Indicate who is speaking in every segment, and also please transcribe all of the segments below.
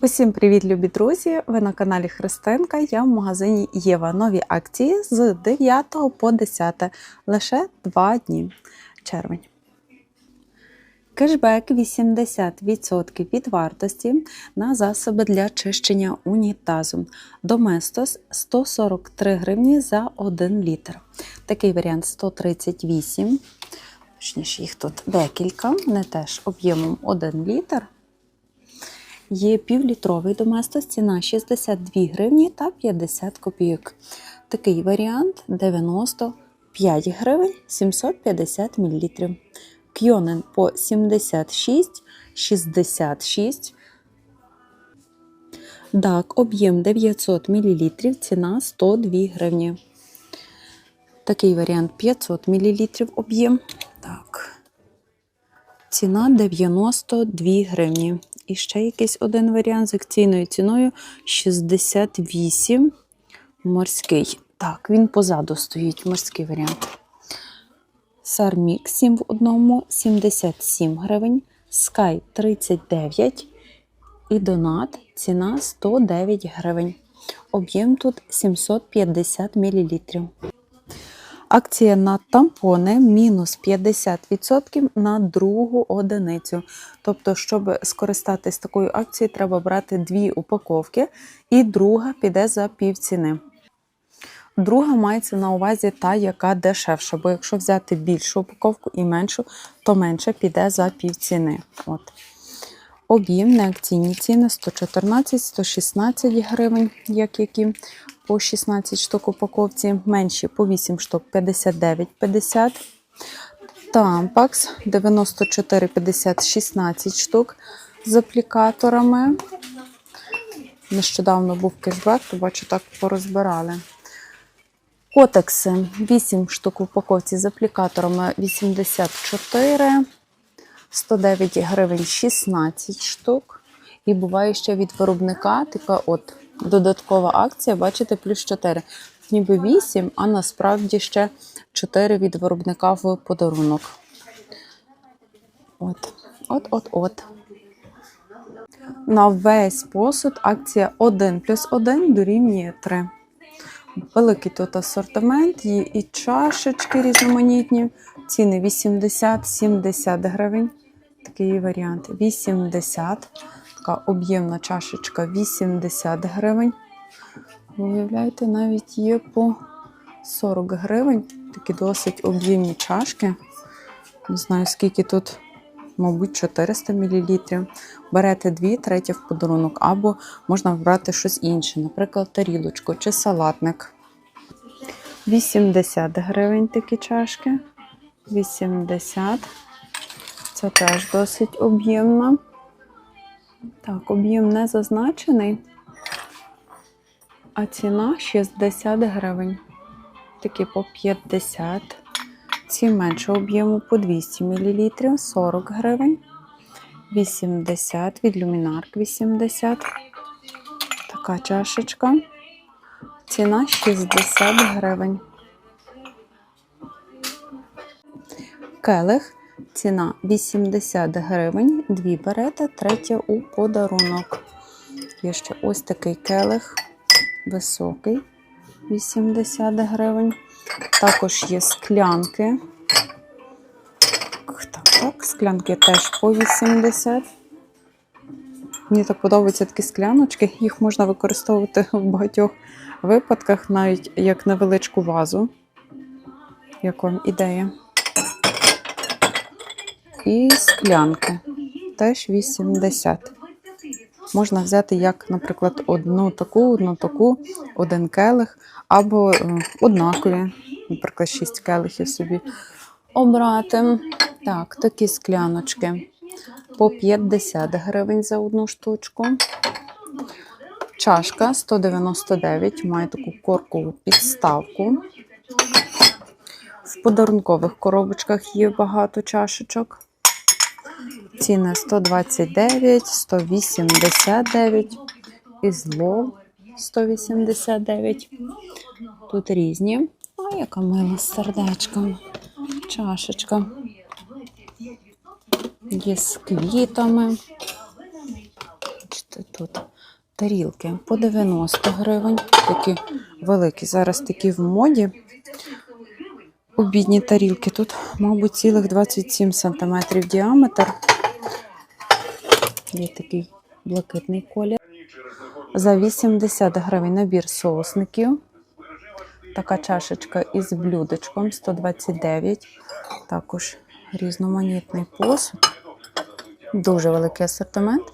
Speaker 1: Усім привіт, любі друзі! Ви на каналі Христинка. Я в магазині Єва. Нові акції з 9 по 10, лише 2 дні. Червень. Кешбек 80% від вартості на засоби для чищення унітазу. Доместос 143 гривні за 1 літр. Такий варіант 138. Точніше, їх тут декілька. Вони теж об'ємом 1 літр. Є півлітровий доместос, ціна 62 гривні та 50 копійок. Такий варіант 95 гривень 750 мл. Кйонен по 76, 66. Дак, об'єм 900 мл, ціна 102 гривні. Такий варіант 500 мл об'єм. Так. Ціна 92 гривні. І ще якийсь один варіант з акційною ціною 68 морський. Так, він позаду стоїть, морський варіант. Сармік 7 в одному 77 гривень. Sky 39 і донат ціна 109 гривень. Об'єм тут 750 мл. Акція на тампони мінус 50% на другу одиницю. Тобто, щоб скористатись такою акцією, треба брати дві упаковки, і друга піде за півціни. Друга мається на увазі та, яка дешевша, бо якщо взяти більшу упаковку і меншу, то менше піде за півціни. От. Об'єм на акційні ціни 114-116 гривень, як які по 16 штук упаковці, менші по 8 штук 59,50. Тампакс 94,50 16 штук з аплікаторами. Нещодавно був кешбек, то бачу, так порозбирали. Котекси 8 штук упаковці з аплікаторами 84, 109 гривень 16 штук. І буває ще від виробника така от додаткова акція, бачите, плюс 4. Ніби 8, а насправді ще 4 від виробника в подарунок. От, от-от-от. На весь посуд акція 1 плюс 1 дорівнює 3. Великий тут асортимент, є і чашечки різноманітні. Ціни 80-70 гривень. Такий варіант 80. Така об'ємна чашечка 80 гривень. Уявляєте, навіть є по 40 гривень. Такі досить об'ємні чашки. Не знаю, скільки тут, мабуть, 400 мл. Берете дві, третя в подарунок, або можна вибрати щось інше, наприклад, тарілочку чи салатник. 80 гривень такі чашки. 80. Це теж досить об'ємно. Так, об'єм не зазначений, а ціна 60 гривень. Такі по 50. Ці менше об'єму по 200 мл 40 гривень. 80 від люмінарк 80. Така чашечка. Ціна 60 гривень. Келих. Ціна 80 гривень, дві берете, третя у подарунок. Є ще ось такий келих, високий, 80 гривень. Також є склянки. Так, так, склянки теж по 80. Мені так подобаються такі скляночки, їх можна використовувати в багатьох випадках, навіть як невеличку вазу. Як вам ідея? І склянки теж 80. Можна взяти, як, наприклад, одну таку, одну таку, один келих, або е, однакові, наприклад, 6 келихів собі обрати. Так, такі скляночки по 50 гривень за одну штучку. Чашка 199, має таку коркову підставку. В подарункових коробочках є багато чашечок. Ціни 129, 189 і зло 189. Тут різні. А яка мила з сердечком. Чашечка. Є з квітами. тут тарілки по 90 гривень. Такі великі. Зараз такі в моді. Обідні тарілки. Тут, мабуть, цілих 27 см діаметр. Є такий блакитний колір. За 80 гривень набір соусників. Така чашечка із блюдечком 129. Також різноманітний посуд. Дуже великий асортимент,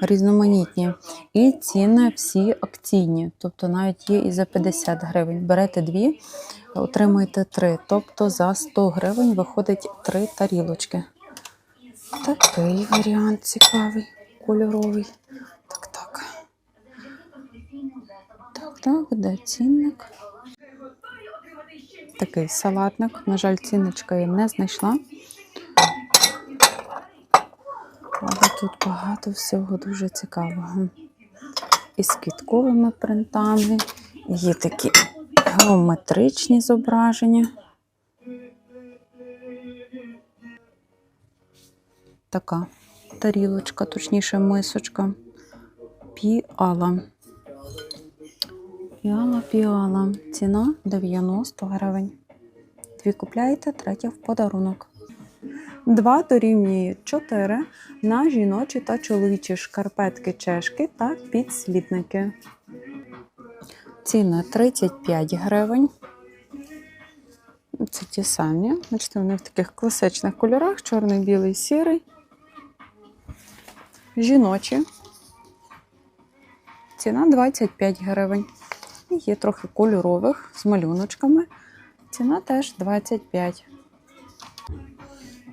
Speaker 1: різноманітні. І ціни всі акційні. Тобто навіть є і за 50 гривень. Берете дві, отримуєте три. Тобто за 100 гривень виходить три тарілочки. Такий варіант цікавий, кольоровий. Так, так. Так, так, де цінник? Такий салатник. На жаль, цінничка я не знайшла. Але тут багато всього дуже цікавого. І з квітковими принтами, є такі геометричні зображення. Така тарілочка, точніше мисочка. Піала. Піала, піала. Ціна 90 гривень. Дві купляєте, третя в подарунок. 2 дорівнює 4 на жіночі та чоловічі шкарпетки чешки та підслідники. Ціна 35 гривень. Це ті самі. Бачите, вони в таких класичних кольорах: чорний, білий, сірий. Жіночі. Ціна 25 гривень. І є трохи кольорових з малюночками. Ціна теж 25.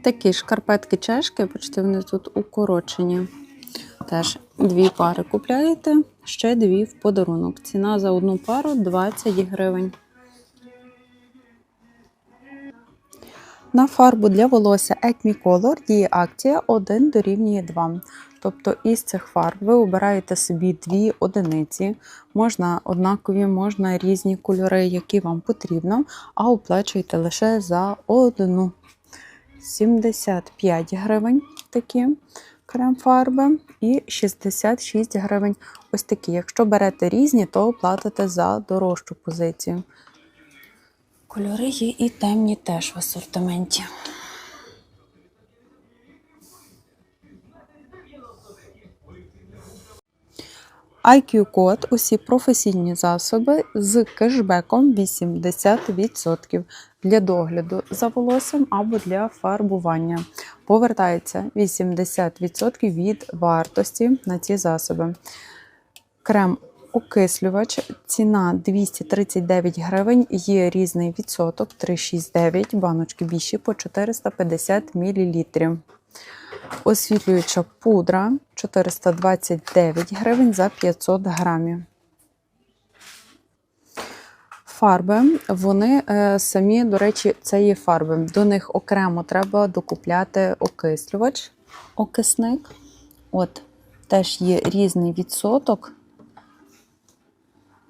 Speaker 1: Такі шкарпетки чешки, бачите, вони тут укорочені. Теж дві пари купляєте, ще дві в подарунок. Ціна за одну пару 20 гривень. На фарбу для волосся Acme Color діє акція 1 дорівнює 2. Тобто із цих фарб ви обираєте собі дві одиниці. Можна однакові, можна різні кольори, які вам потрібно, а оплачуєте лише за одну. 75 гривень такі крем-фарби і 66 гривень ось такі. Якщо берете різні, то платите за дорожчу позицію. Кольори є і темні теж в асортименті. IQ-код усі професійні засоби з кешбеком 80% для догляду за волоссям або для фарбування. Повертається 80% від вартості на ці засоби. Крем окислювач, ціна 239 гривень, є різний відсоток 369, баночки більші по 450 мл. Освітлююча пудра 429 гривень за 500 грамів. Фарби, вони е, самі, до речі, це є фарби. До них окремо треба докупляти окислювач, окисник. От, теж є різний відсоток.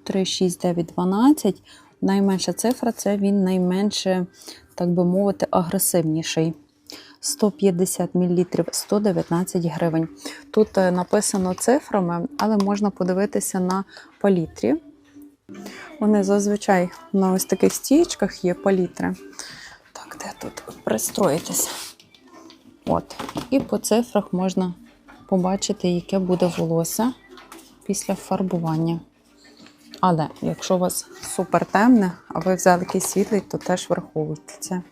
Speaker 1: 3, 6, 9, 12. Найменша цифра це він найменше, так би мовити, агресивніший. 150 мл 119 гривень. Тут е, написано цифрами, але можна подивитися на палітрі. Вони зазвичай на ось таких стієчках є палітри. Так, де тут пристроїтися? От. І по цифрах можна побачити, яке буде волосся після фарбування. Але якщо у вас супер темне, а ви взяли якийсь світлий, то теж враховуйте це.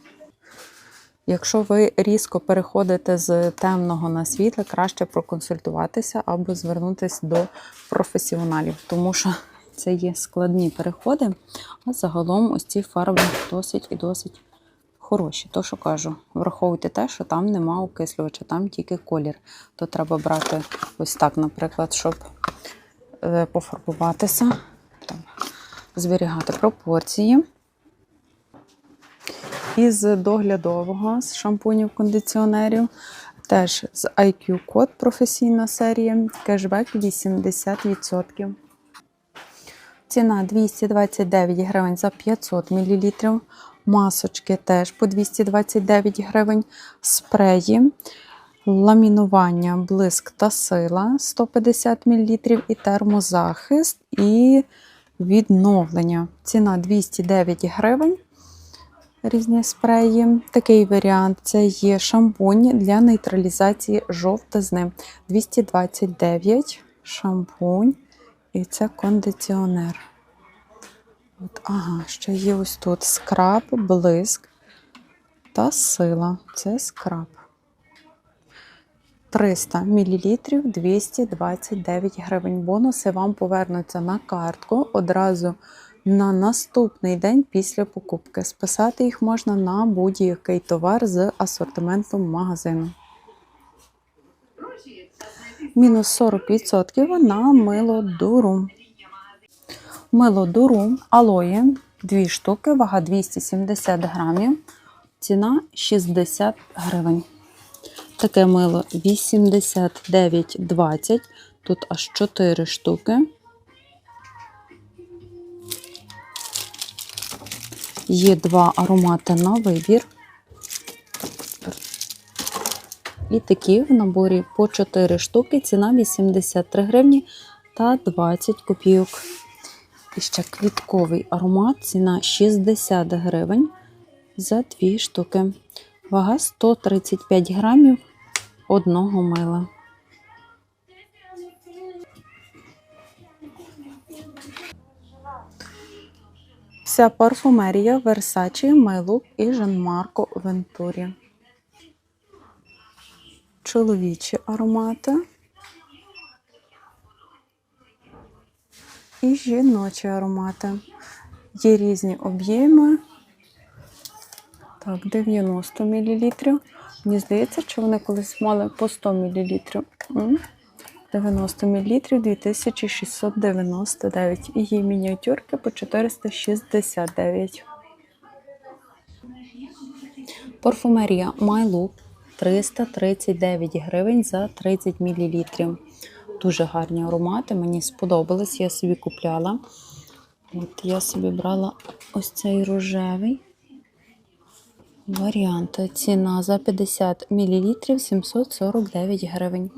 Speaker 1: Якщо ви різко переходите з темного на світле, краще проконсультуватися або звернутися до професіоналів, тому що це є складні переходи, а загалом ось ці фарби досить і досить хороші. То, що кажу, враховуйте те, що там нема окислювача, там тільки колір. То треба брати ось так, наприклад, щоб е, пофарбуватися, зберігати пропорції. Із доглядового з шампунів кондиціонерів. Теж з IQ код професійна серія. Кешбек 80%. Ціна 229 гривень за 500 мл. Масочки теж по 229 гривень. Спреї ламінування, блиск та сила 150 мл, і термозахист, і відновлення. Ціна 209 гривень. Різні спреї. Такий варіант це є шампунь для нейтралізації жовтизни. 229 шампунь. І це кондиціонер. От, ага, ще є ось тут скраб, блиск та сила. Це скраб. 300 мл 229 гривень. Бонуси вам повернуться на картку одразу на наступний день після покупки. Списати їх можна на будь-який товар з асортиментом магазину. Мінус 40% на мило дуру. Мило дуру алоє 2 штуки, вага 270 грамів, ціна 60 гривень. Таке мило 89,20. Тут аж 4 штуки. Є два аромати на вибір. І такі в наборі по 4 штуки. Ціна 83 гривні та 20 копійок. І ще квітковий аромат. Ціна 60 гривень за 2 штуки. Вага 135 грамів одного мила. Вся парфумерія Versace, Майлук і Жанмарко Вентурі. Чоловічі аромати. І жіночі аромати. Є різні об'єми. Так, 90 мл. Мені здається, що вони колись мали по 100 мл. 90 мл 2699. І є мініатюрки по 469. Парфумерія My Look 339 гривень за 30 мл. Дуже гарні аромати, мені сподобались, я собі купляла. От я собі брала ось цей рожевий варіант. Ціна за 50 мл 749 гривень.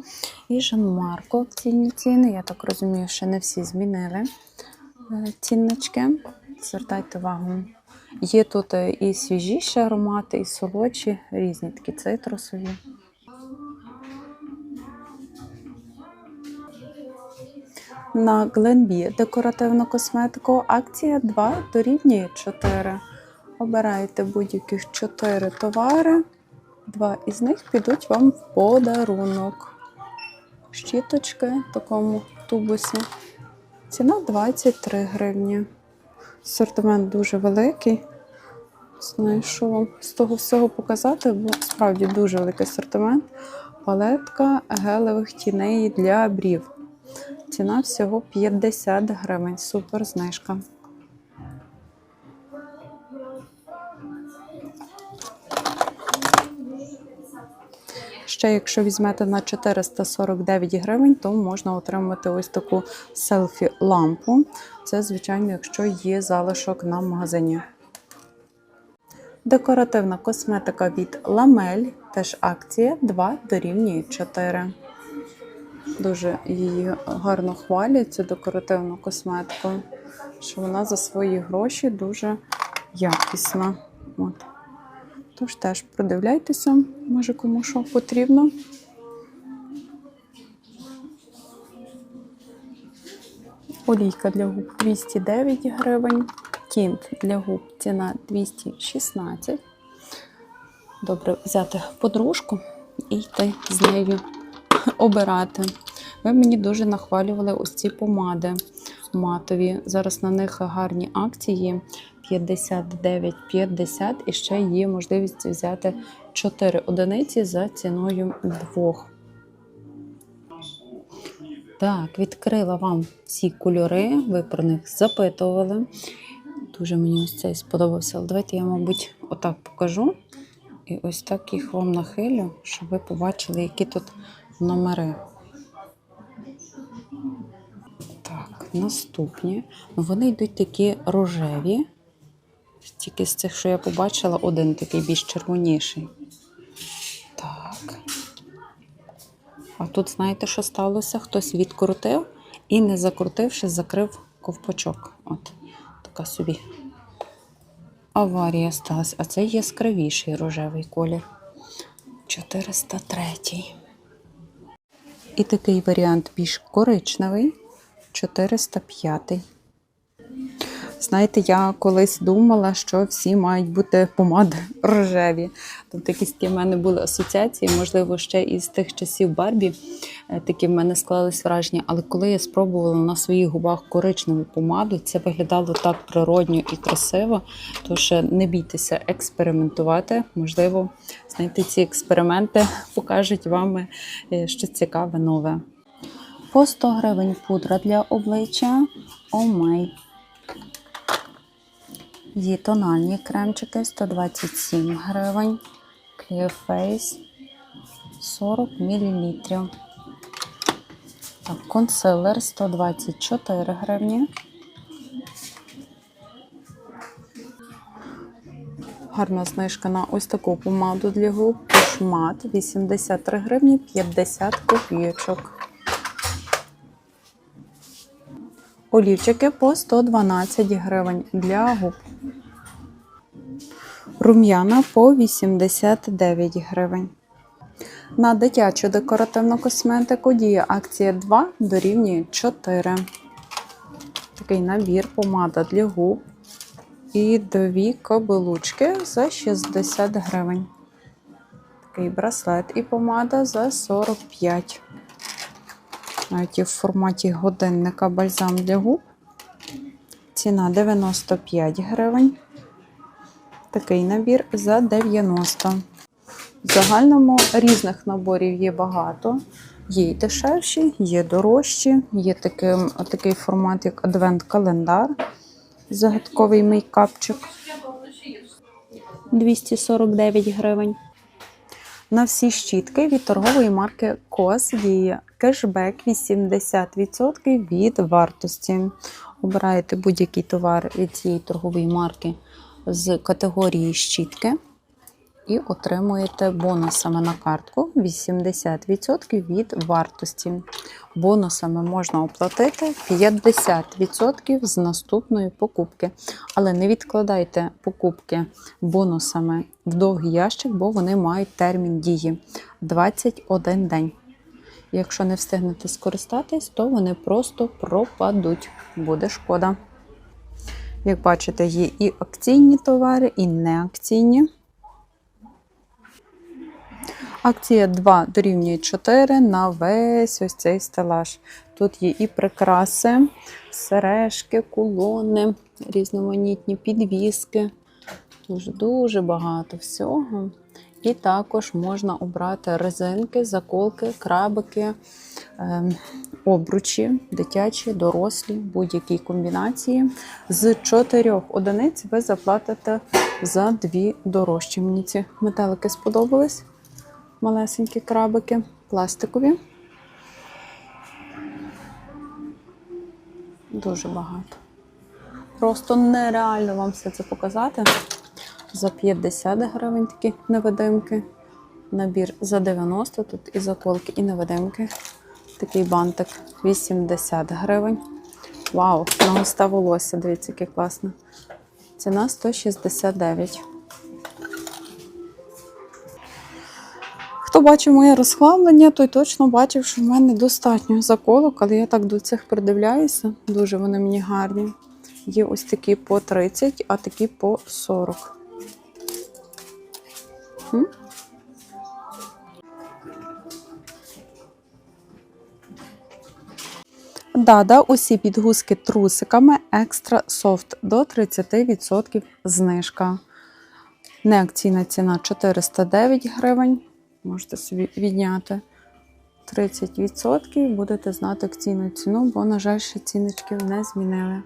Speaker 1: І Жанмарко цінні ціни. Я так розумію, що не всі змінили е, ціннички. Звертайте увагу. Є тут е, і свіжіші аромати, і солодші, різні такі цитрусові. На Glenbee декоративну косметику акція 2 дорівнює 4. Обираєте будь-яких 4 товари. Два із них підуть вам в подарунок. Щіточки в такому тубусі. Ціна 23 гривні. Асортимент дуже великий. Знаю, вам з того всього показати, бо справді дуже великий асортимент. Палетка гелевих тіней для брів. Ціна всього 50 гривень. Супер знижка. Ще, якщо візьмете на 449 гривень, то можна отримати ось таку селфі-лампу. Це, звичайно, якщо є залишок на магазині. Декоративна косметика від Ламель, теж акція 2 дорівнює 4. Дуже її гарно хвалять, цю декоративну косметику, що вона за свої гроші дуже якісна. От. Тож теж продивляйтеся, може кому що потрібно. Олійка для губ 209 гривень. Тінт для губ ціна 216. Добре, взяти подружку і йти з нею обирати. Ви мені дуже нахвалювали ось ці помади матові. Зараз на них гарні акції 59,50 і ще є можливість взяти 4 одиниці за ціною двох. Так, відкрила вам всі кольори, ви про них запитували. Дуже мені ось цей сподобався. Давайте я, мабуть, отак покажу. І ось так їх вам нахилю, щоб ви побачили, які тут номери. Так, наступні. Вони йдуть такі рожеві. Тільки з цих, що я побачила, один такий більш червоніший. Так. А тут знаєте, що сталося? Хтось відкрутив і, не закрутивши, закрив ковпачок. От така собі аварія сталася. А це яскравіший рожевий колір. 403. І такий варіант більш коричневий. 405. Знаєте, я колись думала, що всі мають бути помади рожеві. Тобто якісь такі в мене були асоціації, можливо, ще із тих часів Барбі е, такі в мене склались враження. Але коли я спробувала на своїх губах коричневу помаду, це виглядало так природньо і красиво. Тож е, не бійтеся експериментувати. Можливо, знайти ці експерименти покажуть вам е, щось цікаве нове. По 100 гривень пудра для обличчя Омей. Є тональні кремчики 127 гривень. Clear Face 40 мл. Так, консилер 124 гривні. Гарна знижка на ось таку помаду для губ. Шмат 83 гривні 50 копійочок. Олівчики по 112 гривень для губ. Рум'яна по 89 гривень. На дитячу декоративну косметику діє акція 2 дорівнює 4. Такий набір помада для губ. І дві кобилучки за 60 гривень. Такий браслет і помада за 45. Навіть і в форматі годинника бальзам для губ. Ціна 95 гривень. Такий набір за 90. В загальному різних наборів є багато. Є й дешевші, є дорожчі, є такий, такий формат, як адвент-календар. Загадковий мейкапчик. 249 гривень. На всі щітки від торгової марки COS діє кешбек 80% від вартості. Обираєте будь-який товар від цієї торгової марки з категорії щітки і отримуєте бонусами на картку 80% від вартості. Бонусами можна оплатити 50% з наступної покупки. Але не відкладайте покупки бонусами в довгий ящик, бо вони мають термін дії 21 день. Якщо не встигнете скористатись, то вони просто пропадуть. Буде шкода. Як бачите, є і акційні товари, і неакційні. Акція 2 дорівнює 4 на весь ось цей стелаж. Тут є і прикраси, сережки, кулони, різноманітні підвіски. Дуже-дуже багато всього. І також можна обрати резинки, заколки, крабики, обручі, дитячі, дорослі, будь-які комбінації. З чотирьох одиниць ви заплатите за дві дорожчі. Мені ці метелики сподобались. Малесенькі крабики, пластикові. Дуже багато. Просто нереально вам все це показати. За 50 гривень такі невидимки. Набір за 90, тут і заколки, і невидимки. Такий бантик 80 гривень. Вау, на густе волосся, дивіться, яке класне. Ціна 169. Хто бачив моє розхламлення, той точно бачив, що в мене достатньо заколок, але я так до цих придивляюся. Дуже вони мені гарні. Є ось такі по 30, а такі по 40. М? Дада, усі підгузки трусиками екстра софт до 30% знижка. Неакційна ціна 409 гривень. Можете собі відняти 30%. Будете знати акційну ціну, бо, на жаль, ще ціночків не змінили.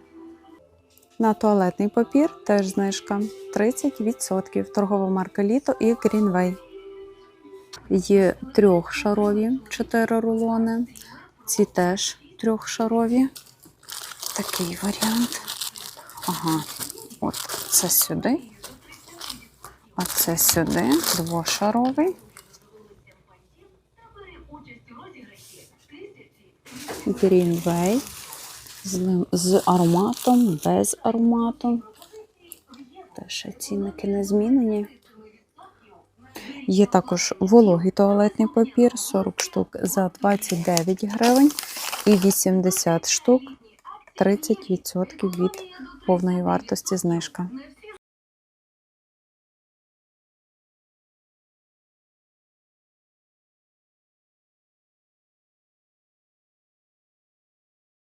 Speaker 1: На туалетний папір теж знижка 30%. Торгова марка Літо і Greenway. Є трьохшарові 4 рулони. Ці теж трьохшарові. Такий варіант. Ага, от це сюди. А це сюди, двошаровий. Greenway з, з ароматом, без аромату. Теж цінники не змінені. Є також вологий туалетний папір 40 штук за 29 гривень і 80 штук 30% від повної вартості знижка.